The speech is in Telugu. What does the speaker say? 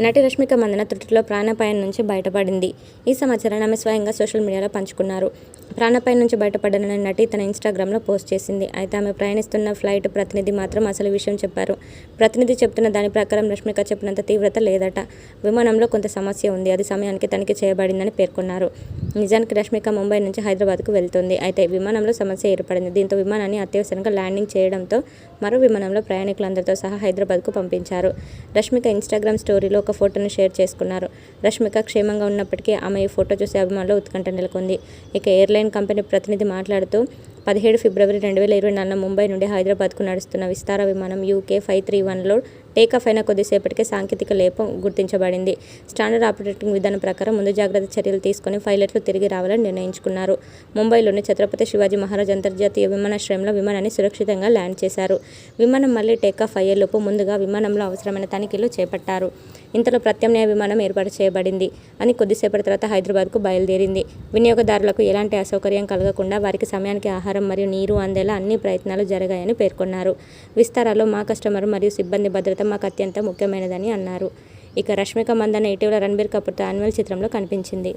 నటి రష్మిక మందన త్రుటిలో ప్రాణాపాయం నుంచి బయటపడింది. ఈ సమాచారాన్ని ఆమె స్వయంగా సోషల్ మీడియాలో పంచుకున్నారు. ప్రాణాపాయం నుంచి బయటపడిన నటి తన ఇన్స్టాగ్రామ్లో పోస్ట్ చేసింది. అయితే ఆమె ప్రయాణిస్తున్న ఫ్లైట్ ప్రతినిధి మాత్రం అసలు విషయం చెప్పారు. ప్రతినిధి చెప్తున్న దాని ప్రకారం రష్మిక చెప్పినంత తీవ్రత లేదట. విమానంలో కొంత సమస్య ఉంది. అది సమయానికి తనిఖీ చేయబడిందని పేర్కొన్నారు. నిజానికి రష్మిక ముంబై నుంచి హైదరాబాద్కు వెళ్తుంది. అయితే విమానంలో సమస్య ఏర్పడింది. దీంతో విమానాన్ని అత్యవసరంగా ల్యాండింగ్ చేయడంతో మరో విమానంలో ప్రయాణికులందరితో సహా హైదరాబాద్కు పంపించారు. రష్మిక ఇన్స్టాగ్రామ్ స్టోరీలో ఒక ఫోటోను షేర్ చేసుకున్నారు. రష్మిక క్షేమంగా ఉన్నప్పటికీ ఆమె ఈ ఫోటో చూసి అభిమానులు ఉత్కంఠ నెలకొంది. ఇక ఎయిర్లైన్ కంపెనీ ప్రతినిధి మాట్లాడుతూ పదిహేడు ఫిబ్రవరి రెండు వేల ఇరవై నాలుగున ముంబై నుండి హైదరాబాద్కు నడుస్తున్న విస్తార విమానం యూకే ఫైవ్ త్రీ వన్లో టేకాఫ్ అయిన కొద్దిసేపటికే సాంకేతిక లేపం గుర్తించబడింది. స్టాండర్డ్ ఆపరేటింగ్ విధానం ప్రకారం ముందు జాగ్రత్త చర్యలు తీసుకుని పైలట్లు తిరిగి రావాలని నిర్ణయించుకున్నారు. ముంబైలోని ఛత్రపతి శివాజీ మహారాజ్ అంతర్జాతీయ విమానాశ్రయంలో విమానాన్ని సురక్షితంగా ల్యాండ్ చేశారు. విమానం మళ్ళీ టేకాఫ్ అయ్యేలోపు ముందుగా విమానంలో అవసరమైన తనిఖీలు చేపట్టారు. ఇంతలో ప్రత్యామ్నాయ విమానం ఏర్పాటు చేయబడింది అని కొద్దిసేపటి తర్వాత హైదరాబాద్కు బయలుదేరింది. వినియోగదారులకు ఎలాంటి అసౌకర్యం కలగకుండా వారికి సమయానికి ఆహారం మరియు నీరు అందేలా అన్ని ప్రయత్నాలు జరిగాయని పేర్కొన్నారు. విస్తారాలో మా కస్టమర్ మరియు సిబ్బంది భద్రత మాకు అత్యంత ముఖ్యమైనదని అన్నారు. ఇక రష్మిక మందన్న ఇటీవల రణబీర్ కపూర్తో యాన్యువల్ చిత్రంలో కనిపించింది.